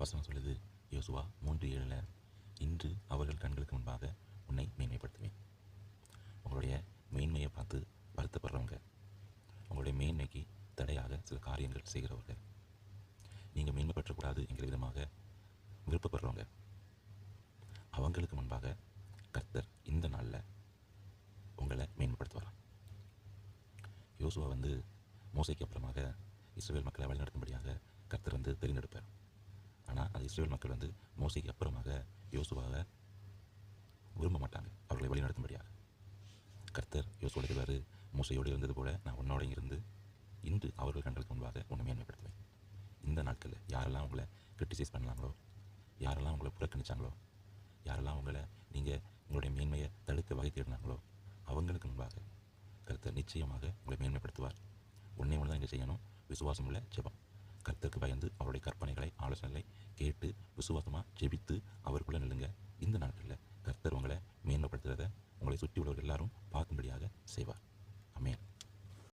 வசனம் சொல்லுது யோசுவா மூன்று ஏழில் இன்று அவர்கள் கண்களுக்கு முன்பாக உன்னை மேன்மைப்படுத்துவேன். உங்களுடைய மேன்மையை பார்த்து வருத்தப்படுறவங்க உங்களுடைய மேன்மைக்கு தடையாக சில காரியங்கள் செய்கிறவங்க நீங்கள் மேன்மைப்பற்றக்கூடாது என்கிற விதமாக விருப்பப்படுறவங்க அவங்களுக்கு முன்பாக கர்த்தர் இந்த நாளில் உங்களை மேன்மைப்படுத்துவாராம் யோசுவா வந்து மோசைக்கு அப்புறமாக இஸ்ரேல் மக்களை வழிநடத்தும்படியாக கர்த்தர் வந்து தெரிந்தெடுப்பார். அது இஸ்ரேல் மக்கள் வந்து மோசைக்கு அப்புறமாக யோசுவாவை விரும்ப மாட்டாங்க. அவர்களை வழிநடத்தும்படியாக கர்த்தர் யோசுவோட சொல்வார் மோசையோடு இருந்தது போல நான் உன்னோட இருந்து இன்று அவர்கள் கண்களுக்கு முன்பாக உன்னை மேன்மைப்படுத்துவேன். இந்த நாட்களில் யாரெல்லாம் உங்களை கிரிட்டிசைஸ் பண்ணலாங்களோ யாரெல்லாம் உங்களை புறக்கணிச்சாங்களோ யாரெல்லாம் உங்களை நீங்கள் உங்களுடைய மேன்மையை தடுக்க வகை தேடினாங்களோ அவங்களுக்கு முன்பாக கர்த்தர் நிச்சயமாக உங்களை மேன்மைப்படுத்துவார். ஒன்றே ஒன்று தான் இங்கே செய்யணும். விசுவாசம் உள்ள ஜெபம். கர்த்தருக்கு பயந்து அவருடைய கற்பனை ஆலோசனைகளை கேட்டு விசுவாசமாக ஜெபித்து அவருக்குள்ளே நில்லுங்க. இந்த நாட்களில் கர்த்தர் உங்களை மேன்மைப்படுத்துகிறத உங்களை சுற்றி உள்ளவர்கள் எல்லாரும் பார்க்கும்படியாக செய்வார்.